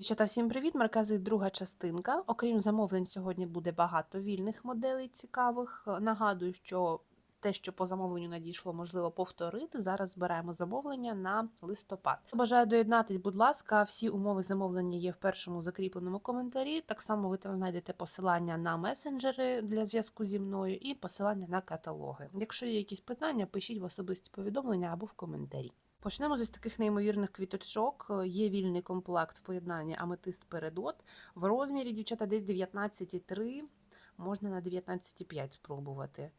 Дівчата, всім привіт! Маркази друга частинка. Окрім замовлень, сьогодні буде багато вільних моделей цікавих. Нагадую, що те, що по замовленню надійшло, можливо повторити. Зараз збираємо замовлення на листопад. Бажаю доєднатись, будь ласка, всі умови замовлення є в першому закріпленому коментарі. Так само ви там знайдете посилання на месенджери для зв'язку зі мною і посилання на каталоги. Якщо є якісь питання, пишіть в особисті повідомлення або в коментарі. Почнемо з таких неймовірних квіточок. Є вільний комплект в поєднанні аметист передот. В розмірі дівчата десь 19,3, можна на 19,5 спробувати.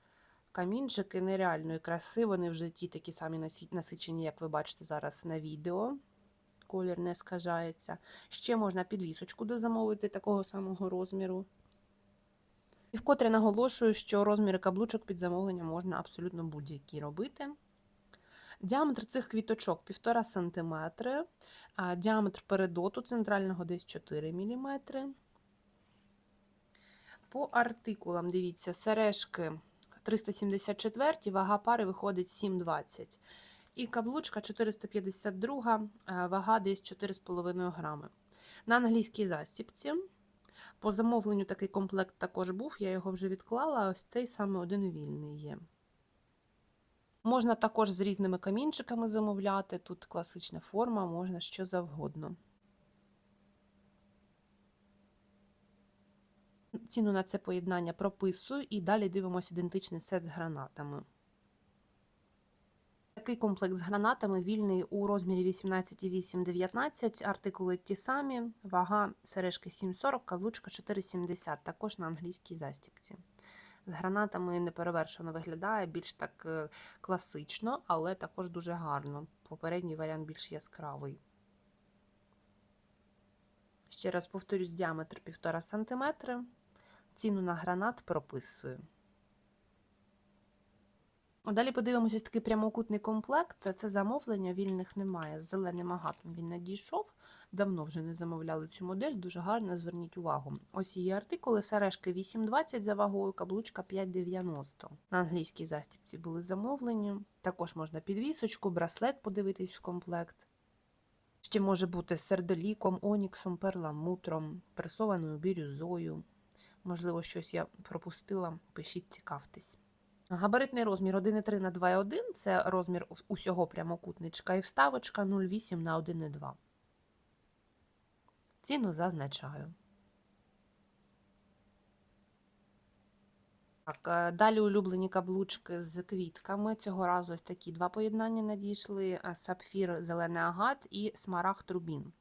Камінчики нереальної краси, вони в житті такі самі насичені, як ви бачите зараз на відео. Колір не скажається. Ще можна підвісочку дозамовити такого самого розміру. І вкотре наголошую, що розміри каблучок під замовлення можна абсолютно будь-які робити. Діаметр цих квіточок 1,5 см, діаметр передоту центрального десь 4 мм. По артикулам, дивіться, сережки 374, вага пари виходить 7,20. І каблучка 452, вага десь 4,5 грами. На англійській застіпці. По замовленню такий комплект також був, я його вже відклала, ось цей саме один вільний є. Можна також з різними камінчиками замовляти. Тут класична форма, можна що завгодно. Ціну на це поєднання прописую і далі дивимося ідентичний сет з гранатами. Такий комплекс з гранатами вільний у розмірі 18,8-19, артикули ті самі, вага сережки 7,40, каблучка 4,70, також на англійській застіпці. З гранатами неперевершено виглядає, більш так е, класично, але також дуже гарно. Попередній варіант більш яскравий. Ще раз повторюсь, діаметр 1,5 см. Ціну на гранат прописую. Далі подивимося такий прямокутний комплект. Це замовлення, вільних немає. З зеленим агатом він надійшов. Давно вже не замовляли цю модель, дуже гарно, зверніть увагу. Ось її артикули, сережки 8,20 за вагою, каблучка 5,90. На англійській застіпці були замовлені. Також можна підвісочку, браслет подивитись в комплект. Ще може бути з сердоліком, оніксом, перламутром, пресованою бірюзою. Можливо, щось я пропустила, пишіть, цікавтесь. Габаритний розмір 1,3 на 2,1 це розмір усього прямокутничка і вставочка 0,8 на 1,2. Ціну зазначаю. Так, е, далі улюблені каблучки з квітками. Цього разу ось такі два поєднання надійшли: е, сапфір зелений агат і смарагд рубін.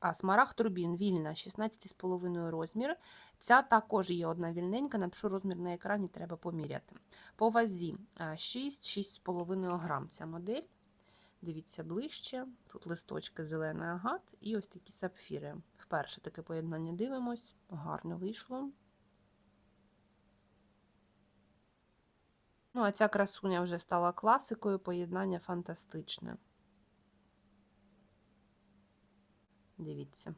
А смарагд рубін вільна 16,5 розмір. Ця також є одна вільненька, напишу розмір на екрані, треба поміряти. По вазі 6-6,5 грам ця модель. Дивіться ближче. Тут листочки зелений агат і ось такі сапфіри. Вперше таке поєднання дивимось, гарно вийшло. Ну, а ця красуня вже стала класикою, поєднання фантастичне. Дивіться.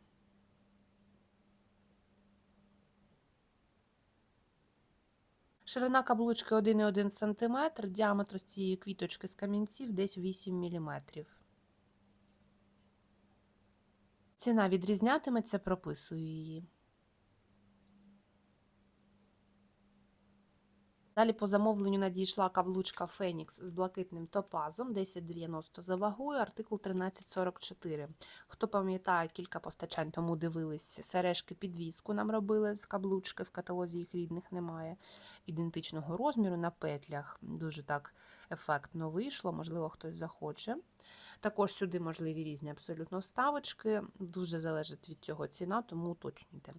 Ширина каблучки 1,1 см, діаметр з цієї квіточки з камінців десь 8 мм. Ціна відрізнятиметься, прописую її. Далі по замовленню надійшла каблучка Фенікс з блакитним топазом 1090 за вагою, артикул 1344. Хто пам'ятає, кілька постачань тому дивились, сережки підвіску нам робили з каблучки, в каталозі їх рідних немає. Ідентичного розміру на петлях. Дуже так ефектно вийшло, можливо, хтось захоче. Також сюди можливі різні абсолютно вставочки, дуже залежить від цього ціна, тому уточнюйте.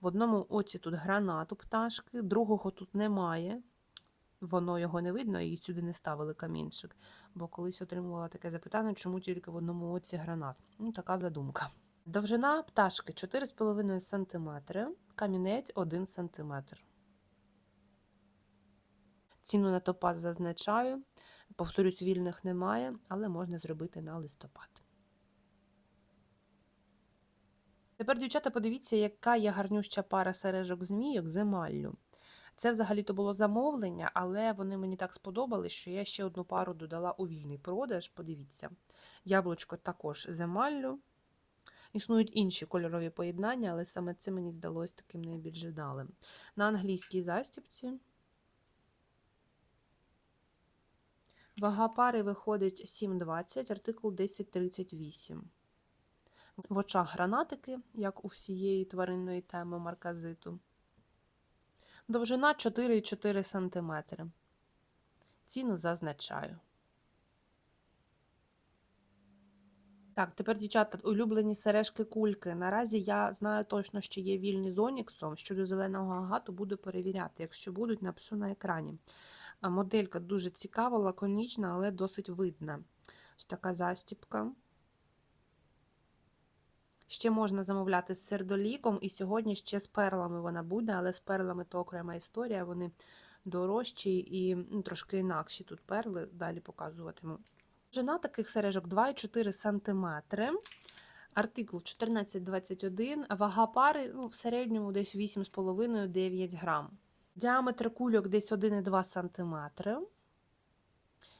В одному оці тут гранат у пташки, другого тут немає. Воно його не видно, і сюди не ставили камінчик. Бо колись отримувала таке запитання, чому тільки в одному оці гранат. Ну, така задумка. Довжина пташки 4,5 см, камінець 1 см. Ціну на топаз зазначаю. Повторюсь, вільних немає, але можна зробити на листопад. Тепер, дівчата, подивіться, яка є гарнюща пара сережок змійок з емаллю. Це взагалі-то було замовлення, але вони мені так сподобались, що я ще одну пару додала у вільний продаж. Подивіться, яблучко також з емаллю. Існують інші кольорові поєднання, але саме це мені здалось таким найбільш вдалим. На англійській застібці вага пари виходить 7,20, артикул 1038. В очах гранатики, як у всієї тваринної теми марказиту. Довжина 4,4 см. Ціну зазначаю. Так, тепер, дівчата, улюблені сережки кульки. Наразі я знаю точно, що є вільні з Оніксом. Щодо зеленого агату буду перевіряти. Якщо будуть, напишу на екрані. Моделька дуже цікава, лаконічна, але досить видна. Ось така застіпка. Ще можна замовляти з сердоліком, і сьогодні ще з перлами вона буде, але з перлами то окрема історія, вони дорожчі і ну, трошки інакші тут перли, далі показуватиму. Довжина таких сережок 2,4 см. Артикул 1421, вага пари ну, в середньому десь 8,5-9 грам. Діаметр кульок десь 1,2 см.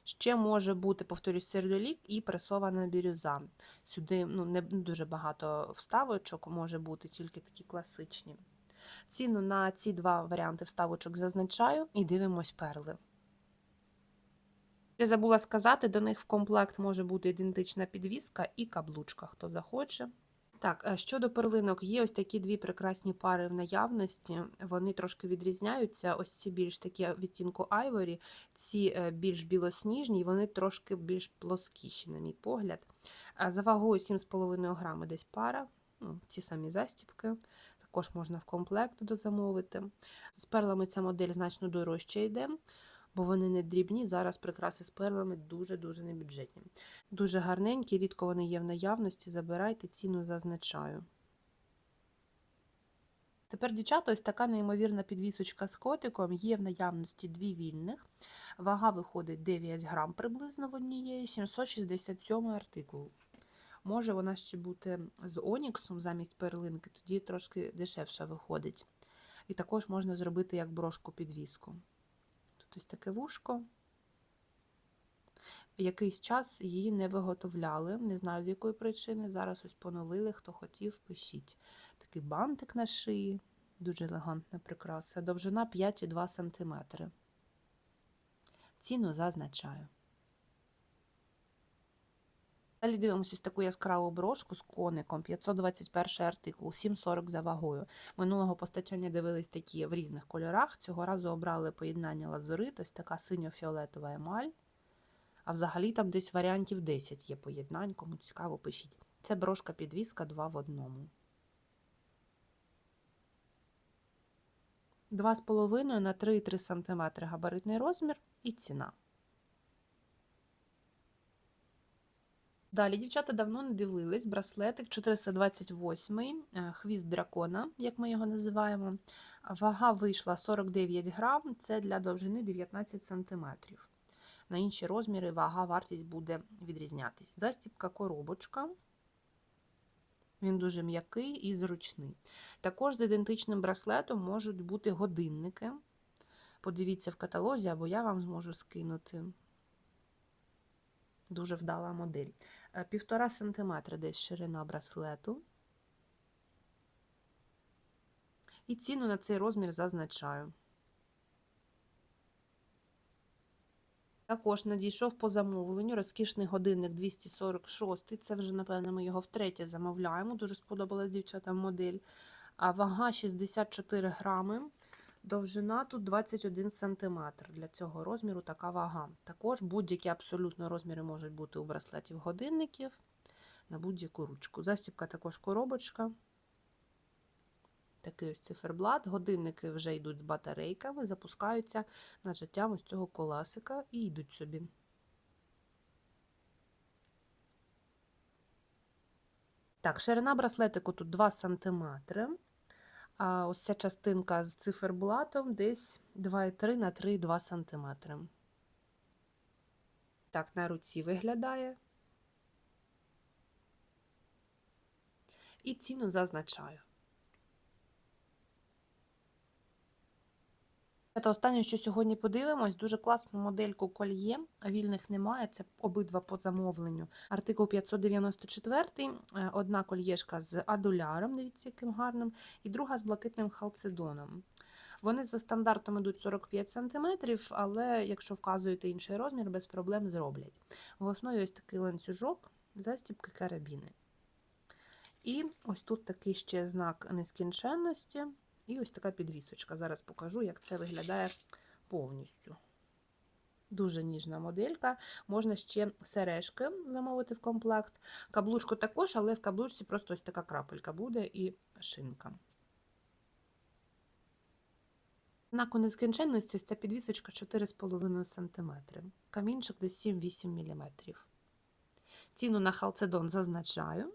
Ще може бути, повторюсь, сердолік і пресована бірюза. Сюди ну, не дуже багато вставочок може бути, тільки такі класичні. Ціну на ці два варіанти вставочок зазначаю і дивимось перли. Ще забула сказати, до них в комплект може бути ідентична підвіска і каблучка, хто захоче. Так, е, щодо перлинок, є ось такі дві прекрасні пари в наявності. Вони трошки відрізняються. Ось ці більш такі відтінку айворі, ці е, більш білосніжні, вони трошки більш плоскіші, на мій погляд. За вагою 7,5 грами десь пара, ну, ці самі застіпки. Також можна в комплект дозамовити. З перлами ця модель значно дорожче йде бо вони не дрібні. Зараз прикраси з перлами дуже-дуже небюджетні. Дуже гарненькі, рідко вони є в наявності. Забирайте, ціну зазначаю. Тепер, дівчата, ось така неймовірна підвісочка з котиком. Є в наявності дві вільних. Вага виходить 9 грам приблизно в однієї, 767 артикул. Може вона ще бути з оніксом замість перлинки, тоді трошки дешевше виходить. І також можна зробити як брошку підвіску. Ось таке вушко. Якийсь час її не виготовляли, не знаю з якої причини. Зараз ось поновили, хто хотів, пишіть. Такий бантик на шиї, дуже елегантна прикраса. Довжина 5,2 см. Ціну зазначаю. Далі дивимося ось таку яскраву брошку з коником, 521 артикул, 7,40 за вагою. Минулого постачання дивились такі в різних кольорах. Цього разу обрали поєднання лазурит, ось така синьо-фіолетова емаль. А взагалі там десь варіантів 10 є поєднань, кому цікаво, пишіть. Це брошка підвіска 2 в одному. 2,5 на 3,3 см габаритний розмір і ціна. Далі, дівчата давно не дивились, браслетик 428 е, хвіст дракона, як ми його називаємо. Вага вийшла 49 грам, це для довжини 19 см. На інші розміри вага, вартість буде відрізнятись. Застібка коробочка. Він дуже м'який і зручний. Також з ідентичним браслетом можуть бути годинники. Подивіться в каталозі, або я вам зможу скинути. Дуже вдала модель. Е, півтора сантиметра десь ширина браслету. І ціну на цей розмір зазначаю. Також надійшов по замовленню розкішний годинник 246 Це вже, напевно, ми його втретє замовляємо. Дуже сподобалась дівчатам модель. Вага 64 грами. Довжина тут 21 см. Для цього розміру така вага. Також будь-які абсолютно розміри можуть бути у браслетів годинників на будь-яку ручку. Застібка також коробочка. Такий ось циферблат. Годинники вже йдуть з батарейками, запускаються на життя ось цього коласика і йдуть собі. Так, ширина браслетику тут 2 см. А ось ця частинка з циферблатом десь 2,3 на 3,2 см. Так, на руці виглядає. І ціну зазначаю. Та останнє, що сьогодні подивимось, дуже класну модельку кольє, вільних немає, це обидва по замовленню. Артикул 594, е, одна кольєшка з адуляром, дивіться, яким гарним, і друга з блакитним халцедоном. Вони за стандартом йдуть 45 см, але якщо вказуєте інший розмір, без проблем зроблять. В основі ось такий ланцюжок, застібки карабіни. І ось тут такий ще знак нескінченності. І ось така підвісочка. Зараз покажу, як це виглядає повністю. Дуже ніжна моделька. Можна ще сережки замовити в комплект. Каблучку також, але в каблучці просто ось така крапелька буде і шинка. Знаку нескінченності ось ця підвісочка 4,5 см. Камінчик десь 7-8 мм. Ціну на халцедон зазначаю.